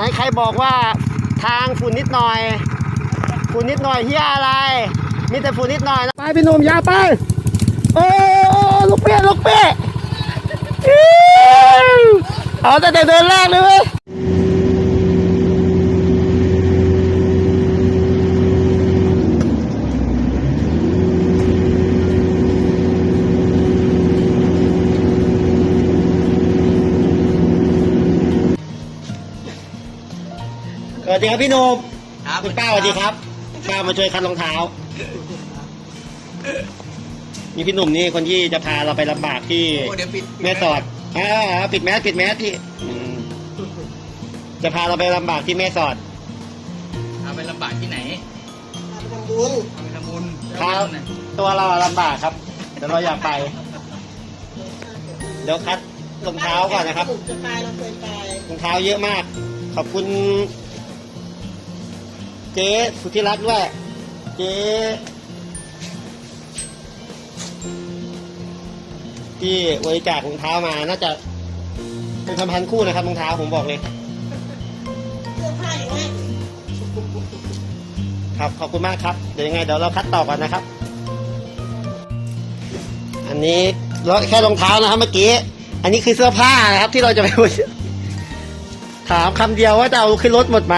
นใครบอกว่าทางฝุ่นนิดหน่อย ฝุ่นนิดหน่อยเฮียอะไร มีแต่ฝุ่นนิดหน่อยนะไปพี่หนุ่มยาไป โอ้ลูกเปี้ยลูกเปี้ยอิ๊วเอาแต่เดินแรกเลยเว้ย สวัสดีครับพี่หนุ่มครับ คุณป้าสวัสดีครับป้ามาช่วยคัดรองเท้านี่พี่หนุ่มนี่คนที่จะพาเราไปลำบากที่โอ้เดี๋ยวปิดแม่สอดอ่าปิดแมสปิดแมสที่อืมจะพาเราไปลำบากที่แม่สอด เอาไปลำบากที่ไหนทำบุญเอาไปทำบุญครับ ตัวเราลำบากครับแต่เราอยากไป เดี๋ยวคัดรองเท้าก่อนนะครับ จะไปเราเคยไปรองเท้าเยอะมาก ขอบคุณ เจ๊สุธิรัตน์ด้วยเจ๊ที่บริจาครองเท้ามาน่าจะเป็นพันคู่นะครับรองเท้าผมบอกเลยเสื้อผ้าอย่างนี้ครับขอบคุณมากครับเดี๋ยวยังไงเดี๋ยวเราคัดต่อก่อนนะครับ อันนี้เราแค่รองเท้านะครับเมื่อกี้ อันนี้คือเสื้อผ้านะครับ ที่เราจะไปถามคำเดียวว่าจะเอาขึ้นรถหมดไหม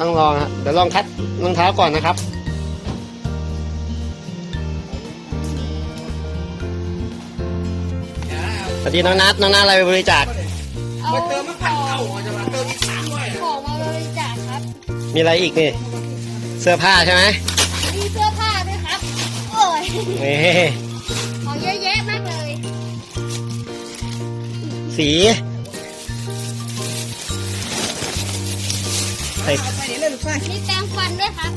ต้องลองครับเดี๋ยวลองคัดรองเท้าก่อนนะครับ สวัสดีน้องนัทน้องนัทอะไรไปบริจาค เอามาเติมมะพร้าวเก่าอะจะมาเติมอีกสามด้วยอะของมาบริจาคครับ มีอะไรอีกนี่ เสื้อผ้าใช่ไหมมีเสื้อผ้าด้วยครับ โอ้ย นี่ของเยอะแยะมากเลย สี ส่ไปไหนเลยลูกชายมีแปรงฟันด้วยครับ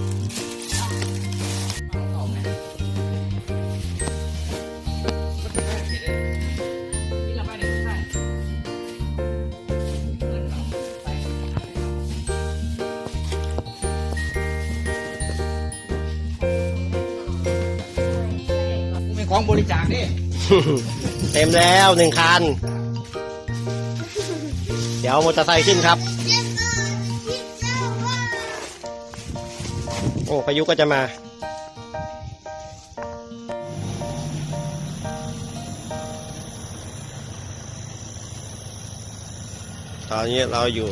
เป็นของบริจาคดิเต็มแล้วหนึ่งคัน เดี๋ยวมอเตอร์ไซค์ขึ้นครับ พายุก็จะมา ตอนนี้เราอยู่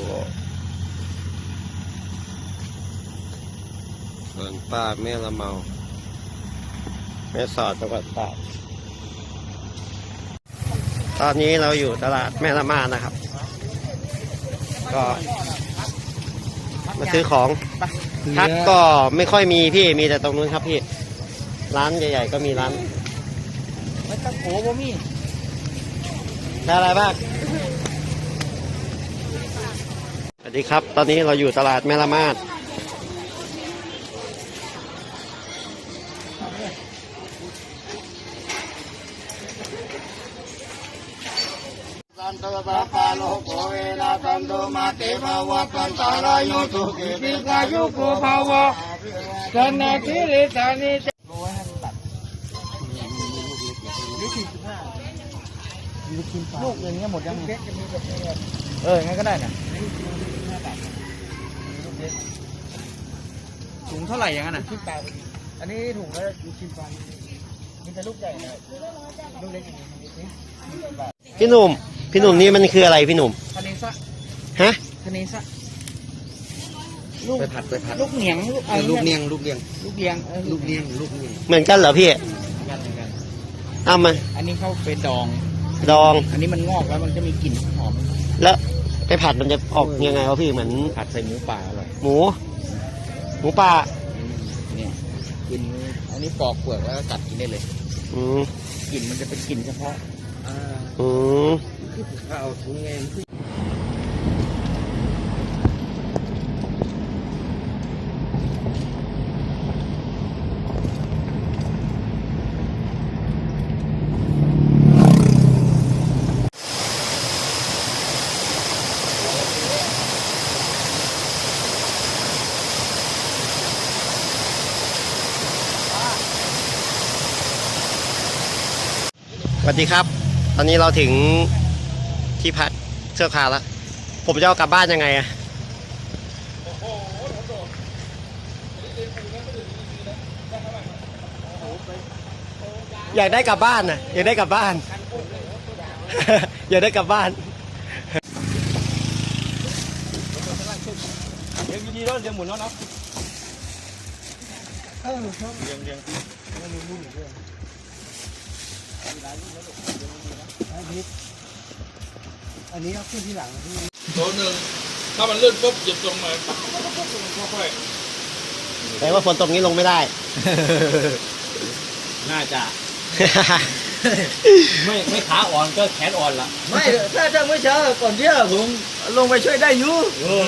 สวนป่าแม่ละเมา แม่สอดจังหวัดตากตอนนี้เราอยู่ตลาดแม่ละมานะครับ ก็มาซื้อของ พักก็ไม่ค่อยมีพี่มีแต่ตรงนู้นครับพี่ ร้านใหญ่ ๆ ก็มีร้านไม่ต้องโผล่บ่มีได้อะไรบ้างสวัสดีครับ ตอนนี้เราอยู่ตลาดแม่ละมาดาวะปันตารายโยสุขิปิกายุโกภาวะสันนาทิริตานิจลูกอย่างเงี้ยหมดยังเอองั้นก็ได้นะถุงเท่าไหร่อย่างนั้นอะ อันนี้ถุงละยูชิมฟันมีแต่ลูกใหญ่นะลูกเล็กอย่างนี้พี่หนุ่ม พี่หนุ่มนี่มันคืออะไรพี่หนุ่มคาเนซะฮะ คาเนซะลูกไปผัดไปผัดลูกเหนียงลูกเออลูกเนียงลูกเนียงลูกเลียงออลูกเนียงลูกเนียงเหมือนกันเหรอพี่เหมือนกันเหมือนกัน เอามา อันนี้เขาเป็นดอง ดอง อันนี้มันงอกแล้วมันจะมีกลิ่นหอมแล้วไปผัดมันจะออกยังไงวะพี่เหมือนผัดใส่หมูป่าอร่อยหมู หมูป่าอืมเนี่ยกลิ่นอันนี้ปอกเปลือกแล้วก็กัดกินได้เลยอืมกลิ่นมันจะเป็นกลิ่นเฉพาะ อ่าอืมถ้าเอาถุงไง วัสดีครับ ตอนนี้เราถึงที่พักเสื้อขาแล้ว ผมจะเอากลับบ้านยังไงอะอยากได้กลับบ้านน่ะอยากได้กลับบ้าน อยากได้กลับบ้านเลี้ยงดีๆแล้วเลี้ยงหมุนแล้วเนาะ อันนี้เอาขึ้นที่หลังพี่ตัวหนึ่งถ้ามันลื่นปุ๊บหยิบลงมาปุ๊บปุ๊บปุ๊บปุ๊บค่อยแต่ว่าฝนตกนี้ลงไม่ได้ น่าจะ ไม่ไม่ขาอ่อนก็แขนอ่อนละไม่ถ้าถ้าเมื่อเช้าก่อนเที่ยผมลงไปช่วยได้อยู่เออ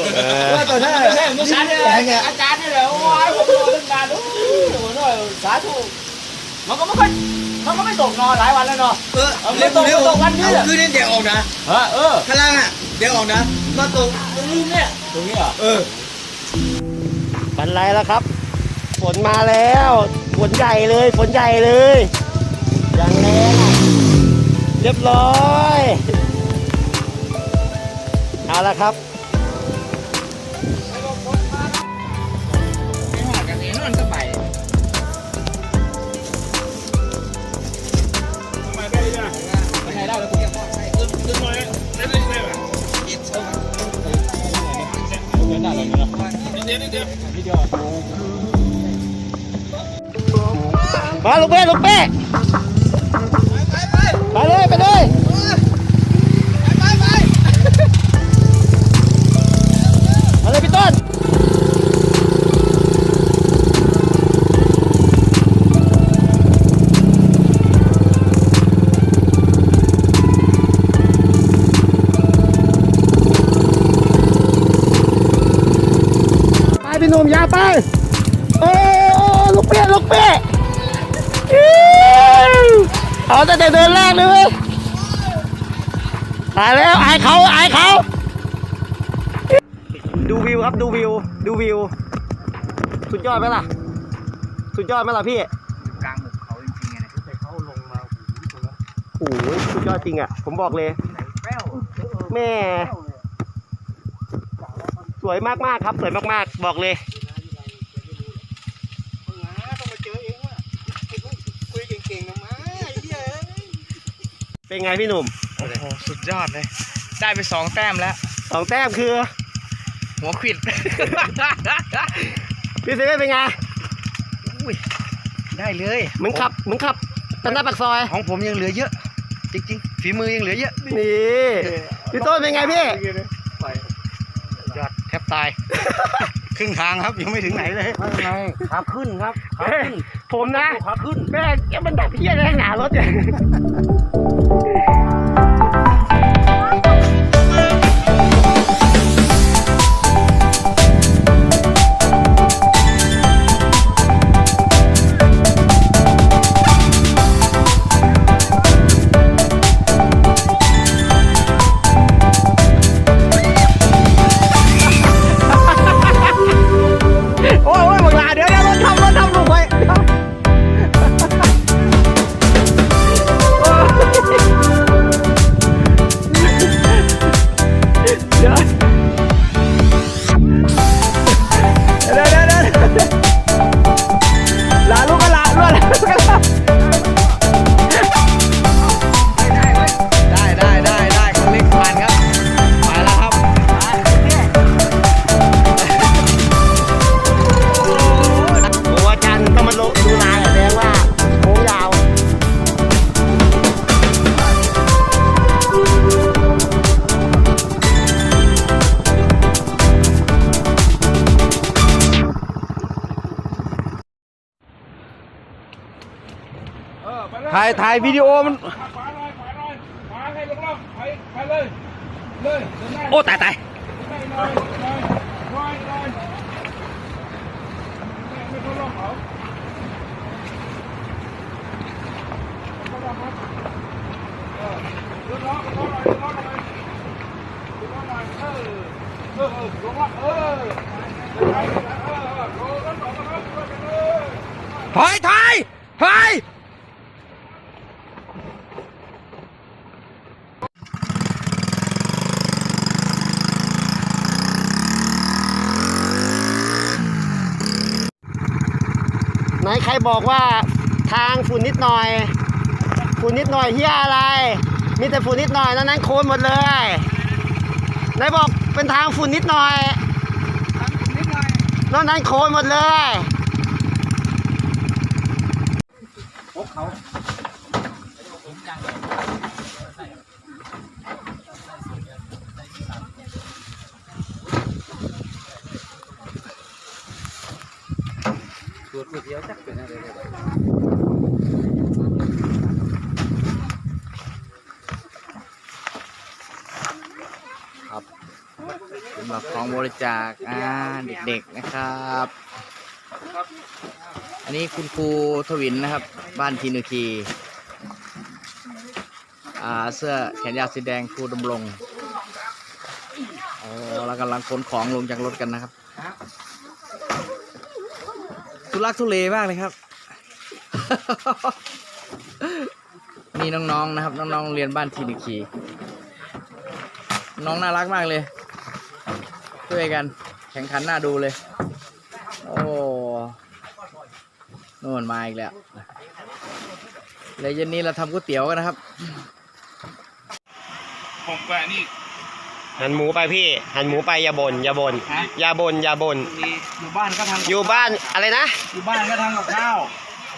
ว่าตอนนั้นไม่ใช่เมื่อเช้าเนี่ยอาจารย์นี่แหละโอ้ยผมรอตั้งนานโอ้โหน่อยสาธุมันก็ไม่ค่อย มันก็ไม่ตกนอนหลายวันแล้วเนาะ เออเอาเดี๋ยวตกเดี๋ยวตกวันนี้เอาคืนนี้เดี๋ยวออกนะฮะเออข้างล่างอะเดี๋ยวออกนะ มาตกตรงนี้เนี่ยตรงนี้เหรอะเออปันไรแล้วครับ ฝนมาแล้วฝนใหญ่เลยฝนใหญ่เลยอย่างแรงอะเรียบร้อย เอาละครับ ดเดียวเดียวนิดเดียวมาลูกเป้ลูกเป้ไปเลยไปเลยมาเลยพี่ต้น หนุ่มยาไป โอ้ลูกเป้ลูกเป้อิ๊วเอาตั้งแต่เดินแรกเลยเว้ยตายแล้วไอายเขาไอายเขาดูวิวครับดูวิว ดูวิว สุดยอดไหมล่ะ สุดยอดไหมล่ะพี่กลางหมู่เขาจริงๆไงแต่เขาลงมาโอ้โหสุดยอดจริงอะ ผมบอกเลยแม่ สวยมากๆครับ สวยมากๆ บอกเลยต้องมาเจอเองว่ะคุยเก่งๆนะมาไอ้เหี้ยเป็นไงพี่หนุ่มโอ้โหสุดยอดเลย ได้ไปสองแต้มแล้วสองแต้มคือ หัวขวิด พี่เซเว่นเป็นไงอุ้ยได้เลยมึงขับมึงขับตันหน้าปากซอย ของผมยังเหลือเยอะ จริงๆ ฝีมือยังเหลือเยอะนี่พี่ต้นเป็นไงพี่ยอด แทบตาย ครึ่งทางครับยังไม่ถึงไหนเลย ไม่ไงขาขึ้นครับขาขึ้นผมนะขาขึ้น แม่งแกมันดับเพี้ยอะไรหนารถเนี่ยายวิดีโอมัน ขวาหน่อยขวาหน่อยขวาให้ลงๆไปไปเลยเลยเดินหน้า โอ้ตายตาย ได้หน่อยหน่อยหน่อยหน่อยไม่ไม่ต้องลงเขาไม่ต้องลงครับเออเดินล้อเดินล้อหน่อยเดินล้อหน่อยเดินล้อหน่อยเออเออเออลงละเออเดินไปเดินไปเออเออลงแล้วต่อมาครับช่วยกันเลย ถอยถอยถอย ไหนใคร บอกว่าทางฝุ่นนิดหน่อย ฝุ่นนิดหน่อยเฮียอะไร มีแต่ฝุ่นนิดหน่อยนั้นนั้นโคลนหมดเลยไหนบอกเป็นทางฝุ่นนิดหน่อยนั้นนั้นโคลนหมดเลย สำหรับของบริจาคอ่าเด็กๆนะครับ อันนี้คุณครูทวินนะครับ บ้านทีนุคีอ่าเสื้อแขนยาวสีแดงครูดำรงโอ้เรากำลังขนของลงจากรถกันนะครับทุ ลักทุเลมากเลยครับ นี่น้องๆนะครับ น้องๆเรียนบ้านทีนุคีน้องน่ารักมากเลยช่วยกันแข่งขันหน้าดูเลย โอ้โน่นมาอีกแล้วเลยเย็นนี้เราทำก๋วยเตี๋ยวกันนะครับ ผมแกนี่ หันหมูไปพี่ หันหมูไปอย่าบน่นอย่าบน่นอย่าบน่นอย่าบน่นอยู่บ้านก็ทำอยู่บ้านอะไรนะ อยู่บ้านก็ทำกับข้าว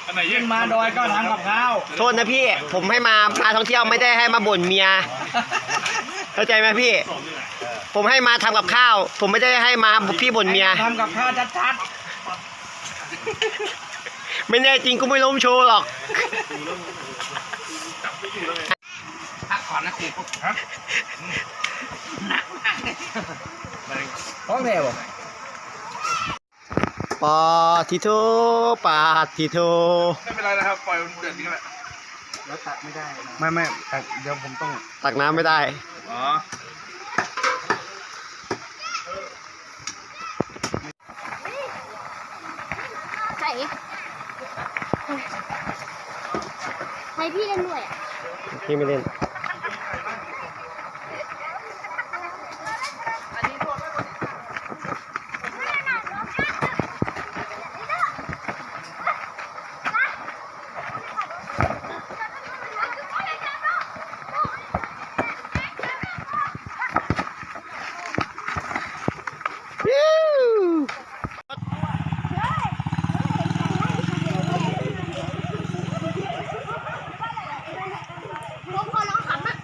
อันไหนขึ้เย็นนมาดอยก็ทำกับข้าวโทษนะพี่ ผมให้มามาท่องเที่ยวไม่ได้ให้มาบ่นเมีย เข้าใจไหมพี่ ผมให้มาทำกับข้าว ผมไม่ได้ให้มาพี่บ่นเมีย ทำกับข้าวชัดไม่แน่จริงก็ไม่ล้มโชว์หรอก ๆพักก่อนนะครูฮะหนัก มากร้องเพลงบ่ปาทิโทปาทิโทไม่เป็นไรนะครับ ปล่อยมันเดือดนี่แหละไม่ไม่แต่เดี๋ยวผมต้อง ตักน้ำไม่ได้ อ๋อใครใครพี่เล่นด้วยอะพี่ไม่เล่น ผมขอร้องขันนะ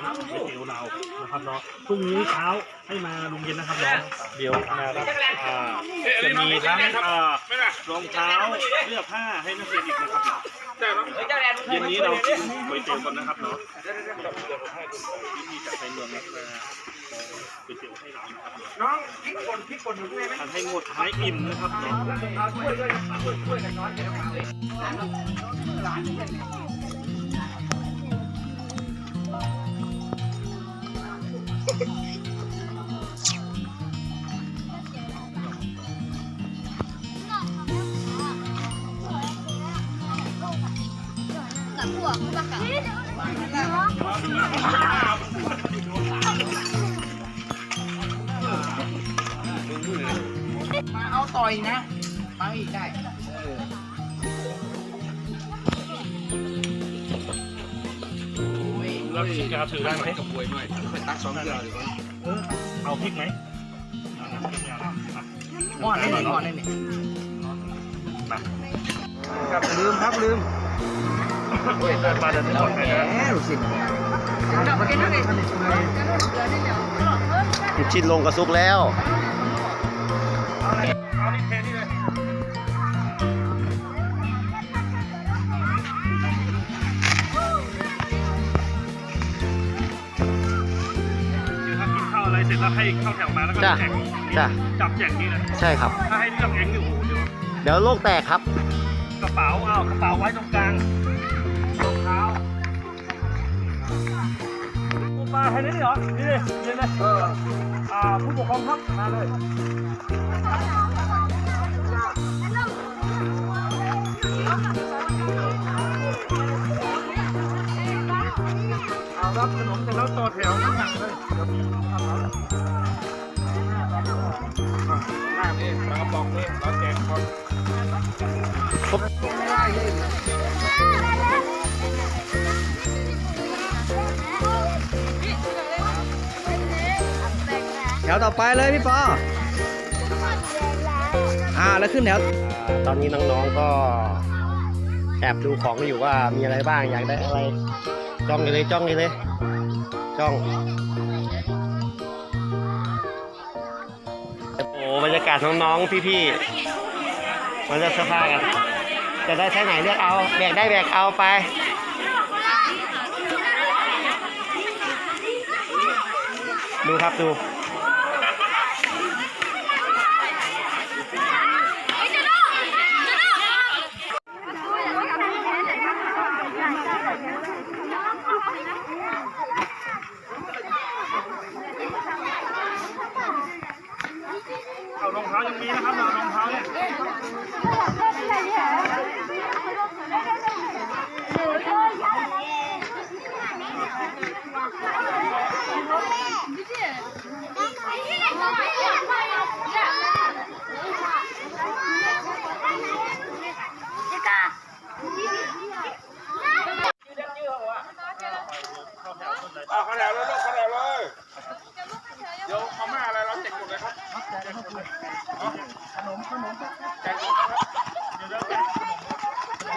นะครับเนาะ พรุ่งนี้เช้าให้มาโรงเรียนนะครับน้องเดี๋ยวนะครับอ่าเอ๊ะอันจะนี้น้องมีไม่ทั้งใช่ครับอ่าไม่น่ะรองเท้าเสื้อผ้าให้นักเรียนอีกนะครับแต่น้องเย็นนี้เรากินก๋วยเตี๋ยวกันนะครับเนาะวิธีจากในเมืองนะมาก๋วยเตี๋ยวให้เรานะครับน้องพริกป่นพริกป่นอยู่ด้วยไหมทานให้หมดให้อิ่มนะครับเนาะกับ อาต่อยนะมาอีกได้แล้วจะเอาถือได้ไหมตักสองเกลือหรือเออเอาพริกไหมเอาน้ำพริกยาวนะอะหม้อนี่หนึ่งหม้อนี่หนึ่งมาครับลืมครับลืมเฮ้ยเดินมาเดินไม่หมดแหเลยนะมรู้สิชิดลงกระซุกแล้ว แล้วให้เข้าแถวมาแล้วก็จ้ะแจกจ้ะ จับแข่งนี่นะใช่ครับ ถ้าให้เลือกเองนี่โอ้โหเดี๋ยวโลกแตกครับ กระเป๋าเอากระเป๋าไว้ตรงกลางรองเท้าปลาใค่นี้เหรอนี่เลยเดินเลยอ่ผู้ปกครองครับมาเลย แล้วต่อแถวนั่งเลยเดี๋ยวมีเอาเอาหน้านี่ปลากระป๋องนี่เราแจกคนแถวต่อไปเลยพี่ปออ่าแล้วขึ้นแถวตอนนี้น้องๆก็แอบดูของอยู่ว่ามีอะไรบ้างอยากได้อะไรจ้องเลยจ้องเลย ช่อง โอ้บรรยากาศน้องๆ พี่ๆมันจะเสื้อผ้ากัน จะได้ใช้ไหนเลือกเอา แบกได้แบกเอาไป ดูครับดู เอารองเท้ายังมีนะครับเอารองเท้าเนี่ย เอาคะแนนเลยลูกคะแนนเลย เดี๋ยวเขามาอะไรเราแจกหมดเลยครับแจกหมดเลยขนมขนมแจกหมดนะครับเดี๋ยวเดี๋ยวแจก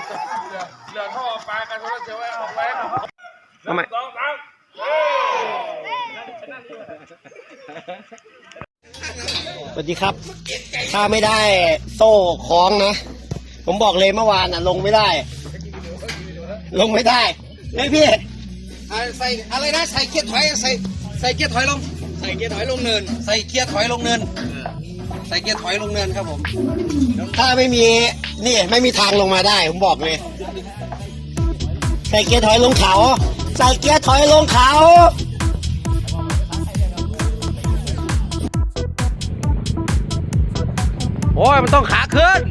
ขนมเหลือเหลือท่อปลากันโซลาร์เซลล์ไว้เอาไว้ ทำไม สองสาม สวัสดีครับ ถ้าไม่ได้โซ่คล้องนะ ผมบอกเลยเมื่อวานอะ ลงไม่ได้ ลงไม่ได้เฮ้ยพี่ใส่อะไรนะใส่เกียร์ถอยใส่ใส่เกียร์ถอยลง ใส่เกียร์ถอยลงเนิน ใส่เกียร์ถอยลงเนินใส่เกียร์ถอยลงเนินครับผมถ้าไม่มีนี่ไม่มีทางลงมาได้ ผมบอกเลย ใส่เกียร์ถอยลงเขา ใส่เกียร์ถอยลงเขา อ้ย มันต้องขาขึ้น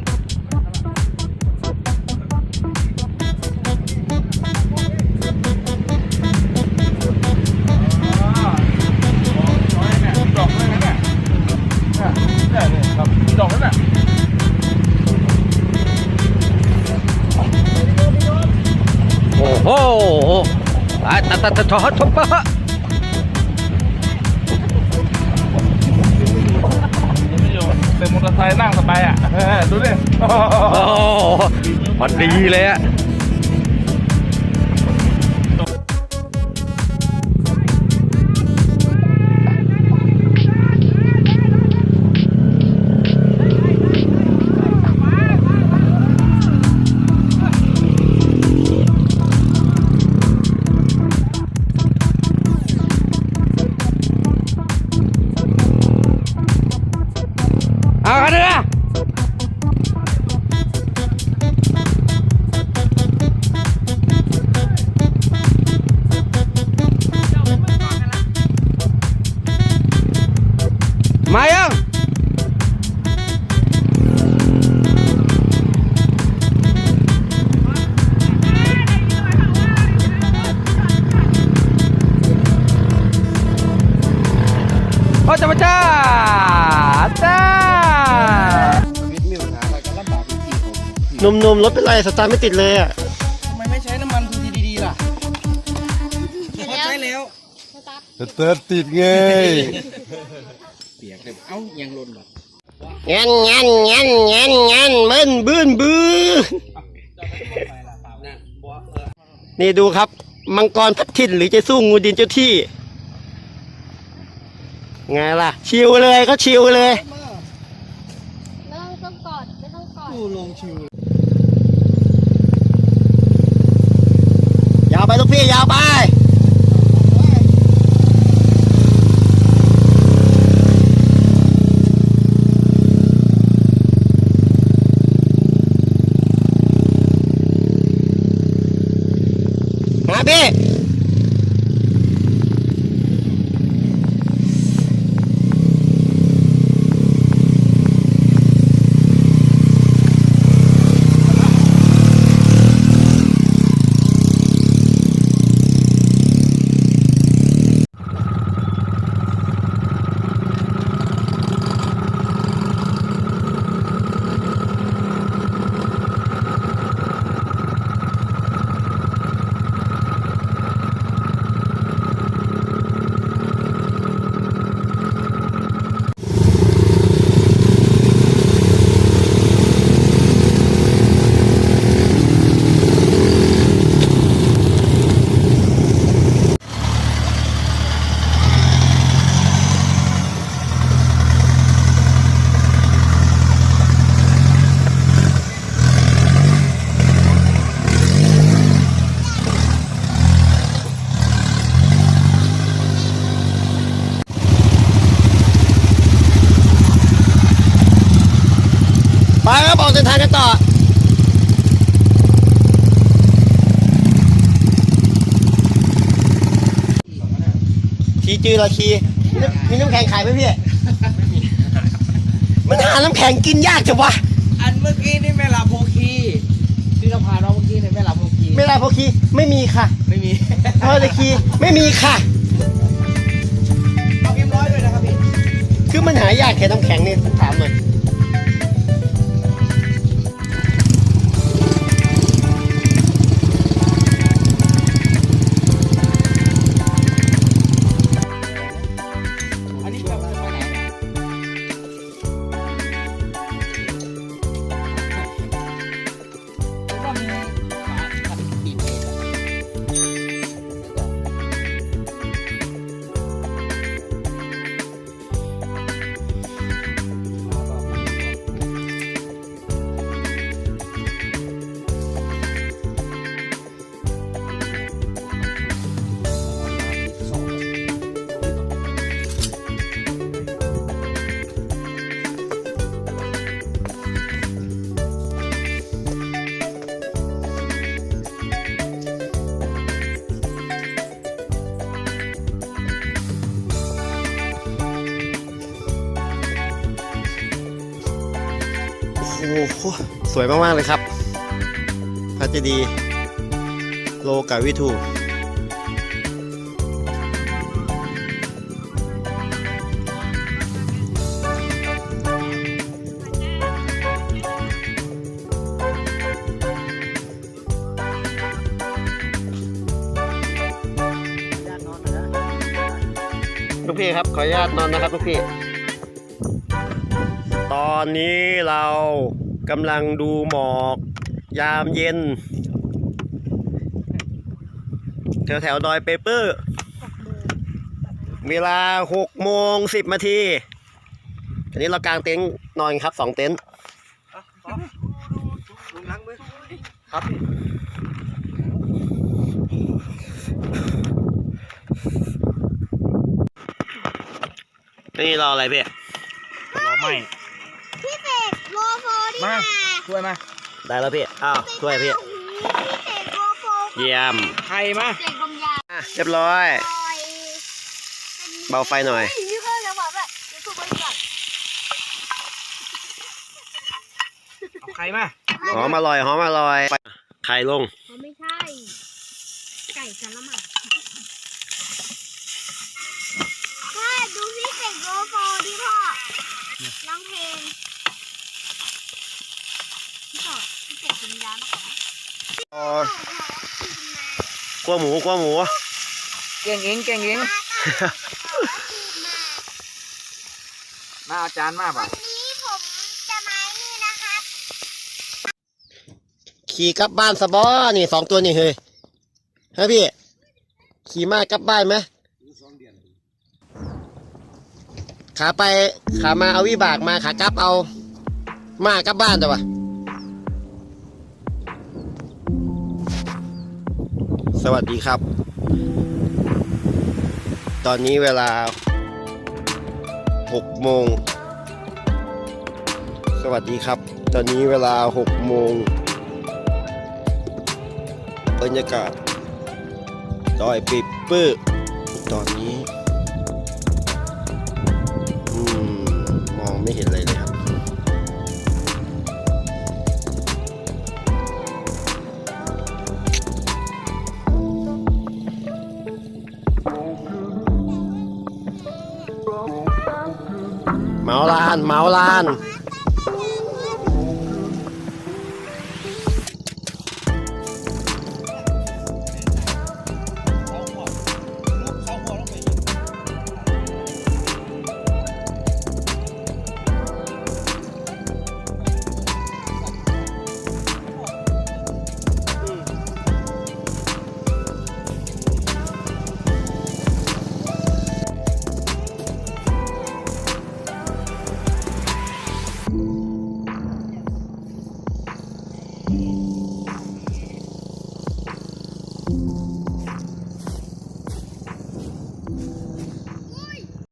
ดอกเลยนะเนี่ยเนี่ยเนี่ยครับดอกนั่นแหละโอ้โหตายตัดตัดตัดทอดทุบปะ มอเตอร์ไซค์นั่งสบายอะเออดูดิ โอ้โหพอดีเลยอะ หนุ่มๆรถเป็นไรสตาร์ทไม่ติดเลยอะทำไมไม่ใช้น้ำมันทูดีดีๆล่ะเขาใช้แล้วเติร์ดติดไงเปียกเลยเอ้ายังหล่นแบบงันงันงันงันงันมึนบื้นบื้นนี่ดูครับ มังกรพัดถิ่นหรือจะสู้งูดินเจ้าที่ไงล่ะ ชิวเลยก็ชิวเลย ไม่ต้องต้องกอดไม่ต้องกอด ยาวไปลูกพี่ ยาวไป มาพี่ นทางกันต่อคีจือละคีมีน้ำแข็งขายไหมพี่ มันหาน้ำแข็งกินยากจังวะ อันเมื่อกี้นี่แม่ลาโพคีที่เราพาน้องเมื่อกี้เนี่ยแม่ลาโพคีไม่ได้พอคีไม่มีค่ะไม่มีพอเลยคีไม่มีค่ะ เอาเอ็มร้อยด้วยนะครับพี่ คือมันหายากแค่น้ำแข็งนี่ถามหน่อย สวยมาก ๆ เลยครับพระเจดีย์โลกาวิทูลูกพี่ครับ ขออนุญาตนอนนะครับลูกพี่ ตอนนี้เรา กำลังดูหมอก ยามเย็น แถวแถวดอยเปเปอร์ เวลาหกโมงสิบนาทีอันนี้เรากางเต็นท์นอนครับสองเต็นท์ลุงล้างมือนี่รออะไรพี่รอไม่พี่เสก โลโฟดีมาช่วยมาได้แล้วพี่อ้าวช่วยพี่พี่เสกโลโฟเยี่ยมใครมาเสกลมยาอะเรียบร้อยลอยเบาไฟหน่อยนี่ก็แล้วแบบแบบเดี๋ยวถูกบริษัทเอาใครมาหอมอร่อยหอมอร่อยไข่ลง เขาไม่ใช่ ไก่สารมัดพ่อดูพี่เสกโลโฟดิพ่อร้องเพลงพี่ต่อ พี่เสกลมยามาขออ๋อกัวหมูกัวหมู เก่งเองเก่งเองมาเอาจารย์มาป่ะนี้ผมจะมานี่นะครับขี่กลับบ้านสบอนี่สองตัวนี่เฮ้ยฮะพี่ ขี่มากลับบ้านไหมขาไปขามาเอาวิบากมาขากลับเอา มากลับบ้านแต่วะ สวัสดีครับ ตอนนี้เวลา 6 โมง สวัสดีครับ ตอนนี้เวลา 6 โมง บรรยากาศดอยปิปเปอตอนนี้ เมาลาน เมาลาน